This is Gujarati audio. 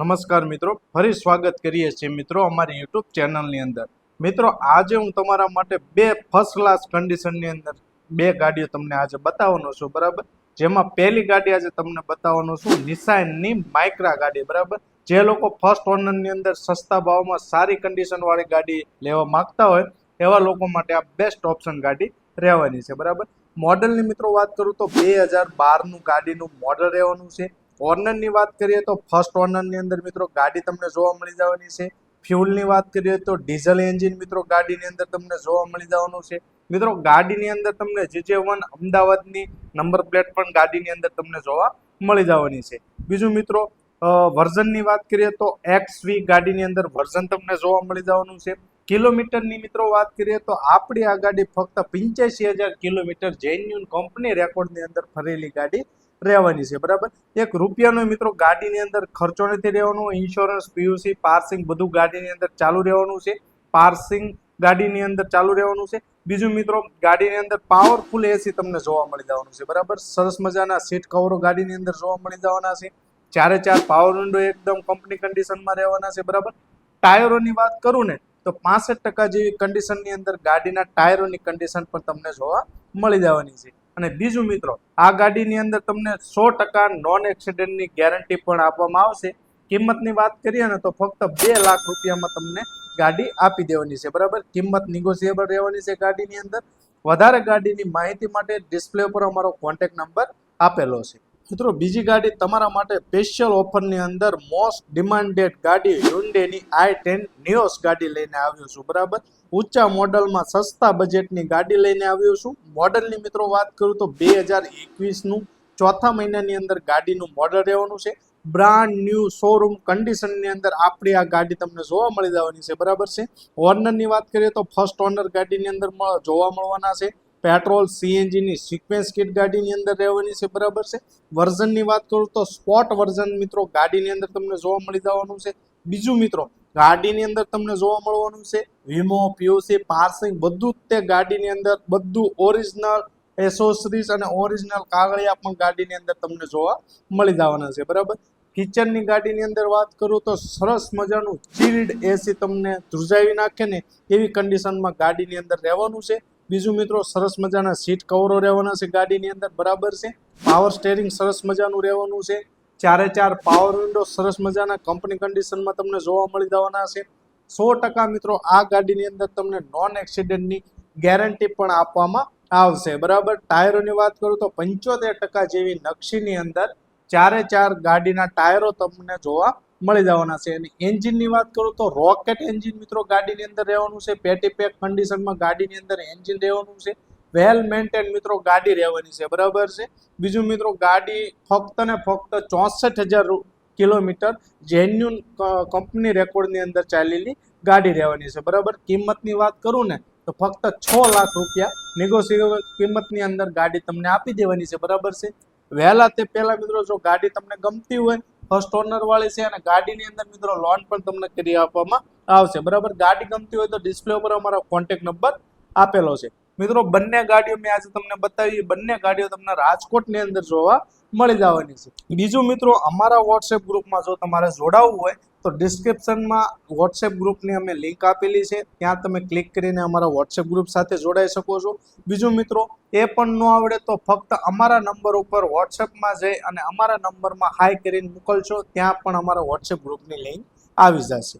નમસ્કાર મિત્રો. ફરી સ્વાગત કરીએ છીએ મિત્રો અમારી યુટ્યુબ ચેનલની અંદર. મિત્રો, આજે હું તમારા માટે બે ફર્સ્ટ ક્લાસ કન્ડિશનની અંદર બે ગાડીઓ તમને આજે બતાવવાનો છું, બરાબર? જેમાં પહેલી ગાડી આજે તમને બતાવવાનો છું નિસાનની માઇક્રા ગાડી, બરાબર? જે લોકો ફર્સ્ટ ઓનરની અંદર સસ્તા ભાવમાં સારી કન્ડિશનવાળી ગાડી લેવા માંગતા હોય, એવા લોકો માટે આ બેસ્ટ ઓપ્શન ગાડી રહેવાની છે, બરાબર? મોડલની મિત્રો વાત કરું તો બે હજાર બારનું ગાડીનું મોડલ રહેવાનું છે ઓનરની વાત કરીએ તો ફર્સ્ટ ઓનરની અંદર મિત્રો ગાડી તમને જોવા મળી જવાની છે. ફ્યુલની વાત કરીએ તો ડીઝલ એન્જિન મિત્રો ગાડીની અંદર તમને જોવા મળી જવાનું છે. મિત્રો ગાડીની અંદર તમને જે વન અમદાવાદની નંબર પ્લેટ પણ ગાડીની અંદર તમને જોવા મળી જવાની છે. બીજું મિત્રો વર્ઝનની વાત કરીએ તો એક્સ વી ગાડીની અંદર વર્ઝન તમને જોવા મળી જવાનું છે. કિલોમીટરની મિત્રો વાત કરીએ તો આપણી આ ગાડી ફક્ત પંચ્યાસી હજાર કિલોમીટર જેન્યુન કંપની રેકોર્ડની અંદર ફરેલી ગાડી રહેવાની છે, બરાબર? એક રૂપિયાનો મિત્રો ગાડીની અંદર ખર્ચો નથી રહેવાનો ઇન્સ્યોરન્સ પીયુસી પાર્સિંગ બધું ગાડીની અંદર ચાલુ રહેવાનું છે, પાર્સિંગ ગાડીની અંદર ચાલુ રહેવાનું છે. બીજું મિત્રો, ગાડીની અંદર પાવરફુલ એસી તમને જોવા મળી જવાનું છે, બરાબર? સરસ મજાના સીટ કવરો ગાડીની અંદર જોવા મળી જવાના છે. ચારે ચાર પાવર વિન્ડો એકદમ કંપની કન્ડિશનમાં રહેવાના છે, બરાબર? ટાયરોની વાત કરું ને, તો પાસઠ ટકા જેવી કન્ડિશનની અંદર ગાડીના ટાયરોની કન્ડિશન પણ તમને જોવા મળી જવાની છે. અને બીજું મિત્રો, આ ગાડીની અંદર તમને સો ટકા નોન એક્સિડન્ટની ગેરંટી પણ આપવામાં આવશે. કિંમતની વાત કરીએ ને તો ફક્ત બે લાખ રૂપિયામાં તમને ગાડી આપી દેવાની છે. બરાબર? કિંમત નિગોશિયેબલ રહેવાની છે ગાડીની અંદર. વધારે ગાડીની માહિતી માટે ડિસ્પ્લે ઉપર અમારો કોન્ટેક્ટ નંબર આપેલો છે. મિત્રો, બીજી ગાડી તમારા માટે સ્પેશિયલ ઓફરની અંદર મોસ્ટ ડિમાન્ડેડ ગાડી હ્યુન્ડેની આઈ ટેન નિયોસ ગાડી લઈને આવ્યો છું, બરાબર? ઊંચા મોડલમાં સસ્તા બજેટની ગાડી લઈને આવ્યો છું. મોડલની મિત્રો વાત કરું તો બે હજાર એકવીસનું ચોથા મહિનાની અંદર ગાડીનું મોડલ રહેવાનું છે. બ્રાન્ડ ન્યૂ શોરૂમ કન્ડિશનની અંદર આપણી આ ગાડી તમને જોવા મળી જવાની છે, બરાબર છે? ઓનરની વાત કરીએ તો ફર્સ્ટ ઓનર ગાડીની અંદર જોવા મળવાના છે. પેટ્રોલ સીએનજીની સિક્વેન્સ કિટ ગાડીની અંદર રહેવાની છે, બરાબર છે? વર્ઝનની વાત કરું તો સ્પોટ વર્ઝન મિત્રો ગાડીની અંદર તમને જોવા મળી જવાનું છે. બીજું મિત્રો, ગાડીની અંદર તમને જોવા મળવાનું છે વીમો પીયુસી પાર્સિંગ બધું જ તે ગાડીની અંદર, બધું ઓરિજિનલ એસોસરીઝ અને ઓરિજિનલ કાગળિયા પણ ગાડીની અંદર તમને જોવા મળી જવાના છે, બરાબર? કિચનની ગાડીની અંદર વાત કરું તો સરસ મજાનું ચીલ્ડ એસી તમને ધ્રુજાવી નાખે ને એવી કન્ડિશનમાં ગાડીની અંદર રહેવાનું છે. બીજું મિત્રો, સરસ મજાના સીટ કવરો રહેવાના છે ગાડીની અંદર, બરાબર છે? પાવર સ્ટેરિંગ સરસ મજાનું રહેવાનું છે. ચારે ચાર પાવર વિન્ડો સરસ મજાના કંપની કન્ડિશનમાં તમને જોવા મળી જવાના છે. સો ટકા મિત્રો, આ ગાડીની અંદર તમને નોન એક્સિડન્ટની ગેરંટી પણ આપવામાં આવશે. બરાબર? ટાયરોની વાત કરું તો પંચોતેર ટકા જેવી નકશીની અંદર ચારે ચાર ગાડીના ટાયરો તમને જોવા મળી જવાના છે. અને એન્જિનની વાત કરું તો રોકેટ એન્જિન મિત્રો ગાડીની અંદર રહેવાનું છે. પેટી પેક કન્ડિશનમાં ગાડીની અંદર એન્જિન રહેવાનું છે. વેલ મેન્ટેન મિત્રો ગાડી રહેવાની છે. બરાબર છે? બીજું મિત્રો ગાડી ફક્ત ને ફક્ત ચોસઠ હજાર કિલોમીટર જેન્યુન કંપની રેકોર્ડની અંદર ચાલેલી ગાડી રહેવાની છે. બરાબર? કિંમતની વાત કરું ને, તો ફક્ત છ લાખ રૂપિયા નેગોશિયેબલ કિંમતની અંદર ગાડી તમને આપી દેવાની છે. બરાબર છે? વહેલા તે પહેલા મિત્રો જો ગાડી તમને ગમતી હોય ફર્સ્ટ ઓનર વાળી છે અને ગાડીની અંદર મિત્રો લોન પણ તમને કરી આપવામાં આવશે. બરાબર? ગાડી ગમતી હોય તો ડિસ્પ્લે ઉપર અમારો કોન્ટેક્ટ નંબર આપેલો છે. મિત્રો, બંને ગાડીઓ મેં આજે તમને બતાવી. બંને ગાડીઓ તમને રાજકોટની અંદર જોવા મળી જવાની છે. બીજું મિત્રો, અમારા વોટ્સએપ ગ્રુપમાં જો તમારે જોડાવવું હોય, તો ડિસ્ક્રિપ્શનમાં વોટ્સએપ ગ્રુપની અમે લિંક આપેલી છે. ત્યાં તમે ક્લિક કરીને અમારા વોટ્સએપ ગ્રુપ સાથે જોડાઈ શકો છો. બીજું મિત્રો, એ પણ ન આવડે તો ફક્ત અમારા નંબર ઉપર વોટ્સએપમાં જઈ અને અમારા નંબરમાં હાઈ કરીને મોકલશો ત્યાં પણ અમારા વોટ્સએપ ગ્રુપની લિંક આવી જશે.